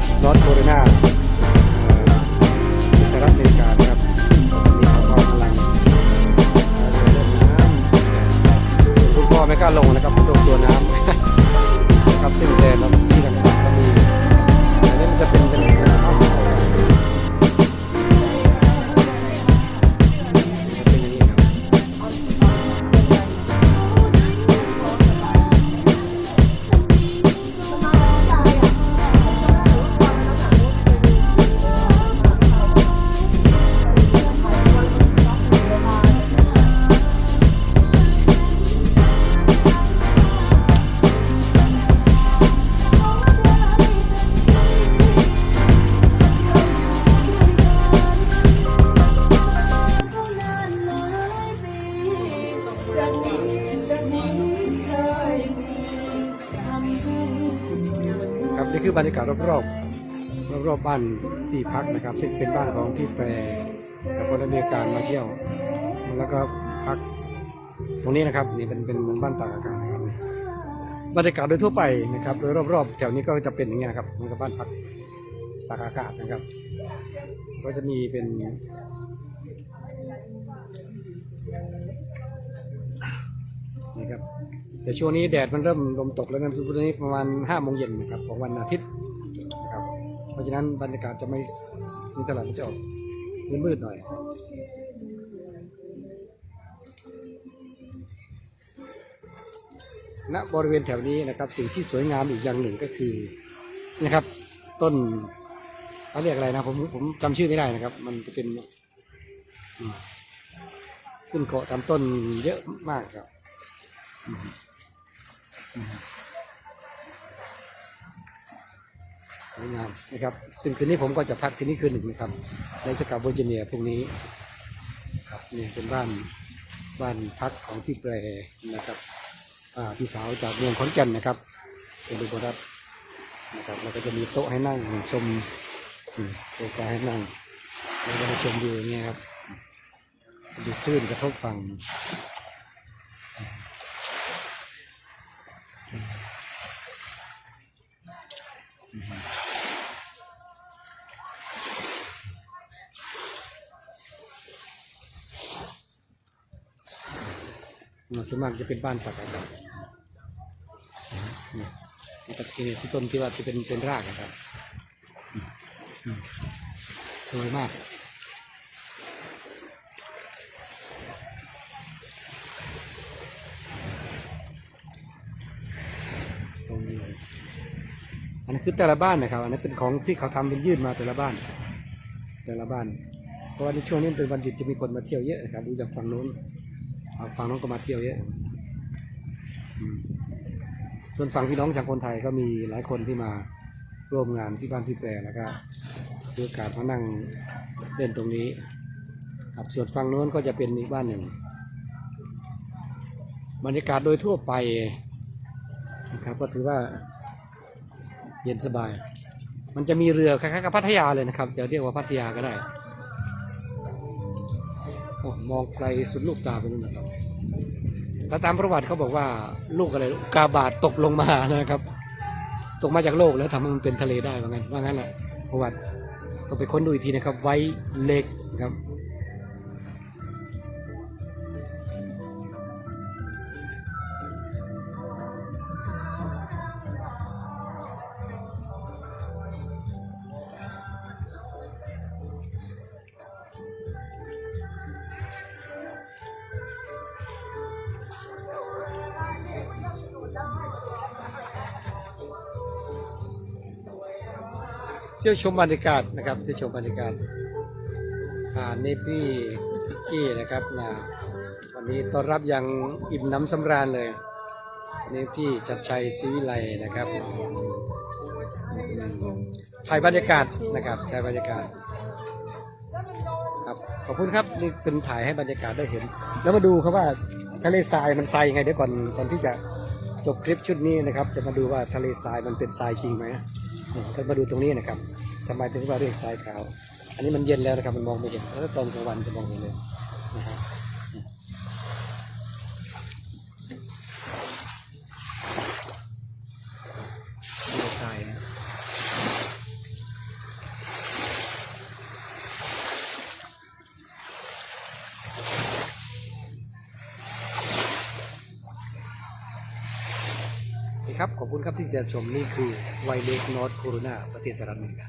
X North Carolina เอ่อสหรัฐอเมริกานะครับมีเขาก็กำลังเอ่อเล่นน้ำคุณพ่อไม่กล้าลงนะครับโด นี่คือบรรยากาศรอบๆรอบๆบ้านที่พักนะครับ ซึ่งเป็นบ้านของพี่แปรกับคนอเมริกันมาเที่ยว แล้วก็พักตรงนี้นะครับนี่เป็นเป็นบ้านตากอากาศนะครับบรรยากาศโดยทั่วไปนะครับโดยรอบๆแถวนี้ก็จะเป็นอย่างเงี้ยนะครับมันก็บ้านพักตากอากาศนะครับ ก็จะมีเป็นครับ แต่ช่วงนี้แดดมันเริ่มลมตกแล้วนะทุกนี้ประมาณห้าโมงเย็นนะครับของวันอาทิตย์นะครับเพราะฉะนั้นบรรยากาศจะไม่นี่ตลาดมันจะออกมืดๆหน่อยณบริเวณแถวนี้นะครับสิ่งที่สวยงามอีกอย่างหนึ่งก็คือนะครับ ต้นเขาเรียกอะไรนะผมผมจำชื่อไม่ได้นะครับ มันจะเป็นขึ้นเกาะตามต้นเยอะมากครับ สวยงามนะครับ ซึ่งคืนนี้ผมก็จะพักที่นี่คืนหนึ่งนะครับแล้วจะกลับเวอร์จิเนียพรุ่งนี้ครับนี่เป็นบ้านบ้านพักของพี่แปรนะครับพี่สาวจากเมืองขอนแก่นนะครับเป็นบุรัตนะครับแล้วก็จะมีโต๊ะให้นั่งชมโซฟาให้นั่งแล้วก็ชมวิวอย่างเงี้ยครับดูคลื่นกระทบฝั่ง ส่วนมากจะเป็นบ้านปักอากาศนี่นี่ก็คือที่ต้นที่ว่าจะเป็นเป็นรากนะครับสวยมากตรงนี้อันนี้คือแต่ละบ้านนะครับ อันนี้เป็นของที่เขาทำเป็นยื่นมาแต่ละบ้าน แต่ละบ้าน เพราะว่าในช่วงนี้เป็นวันหยุดจะมีคนมาเที่ยวเยอะนะครับดูจากฝั่งโน้น ฝั่งน้องก็มาเที่ยวเยอะส่วนฝั่งพี่น้องจากคนไทยก็มีหลายคนที่มาร่วมงานที่บ้านพี่แปรแล้วก็ดูโอกาสมานั่งเล่นตรงนี้ ครับส่วนฝั่งโน้นก็จะเป็นอีกบ้านหนึ่ง บรรยากาศโดยทั่วไปนะครับก็ถือว่าเย็นสบาย มันจะมีเรือคล้ายๆกับพัทยาเลยนะครับ จะเรียกว่าพัทยาก็ได้ มองไกลสุดลูกตาไปนู่นนะครับถ้าตามประวัติเขาบอกว่าลูกอะไรกาบาดตกลงมานะครับ ตกมาจากโลกแล้วทำให้มันเป็นทะเลได้ว่างั้นว่างั้นแหละประวัติก็ไปค้นดูอีกทีนะครับ ไว้เล็กครับ เที่ยวชมบรรยากาศนะครับเที่ยวชมบรรยากาศอ่าเนปี้พิกกี้นะครับนะวันนี้ต้อนรับอย่างอิ่มน้ำสำราญเลยเนพี่จัดชัยศรีวิไลนะครับถ่ายบรรยากาศนะครับถ่ายบรรยากาศครับขอบคุณครับนี่เป็นถ่ายให้บรรยากาศได้เห็น แล้วมาดูครับว่าทะเลทรายมันทรายยังไงเดี๋ยวก่อนก่อนที่จะจบคลิปชุดนี้นะครับ จะมาดูว่าทะเลทรายมันเป็นทรายจริงไหม ก็มาดูตรงนี้นะครับทำไมถึงว่าเรียกทรายขาว อันนี้มันเย็นแล้วนะครับมันมองไม่เห็นแล้วตอนกลางวันจะมองเห็นเลยนะครับนี่ทรายนะ ครับ ขอบคุณครับที่ติดตามชมนี่คือไวเลสนอตโคโรนาประเทศสหรัฐอเมริกา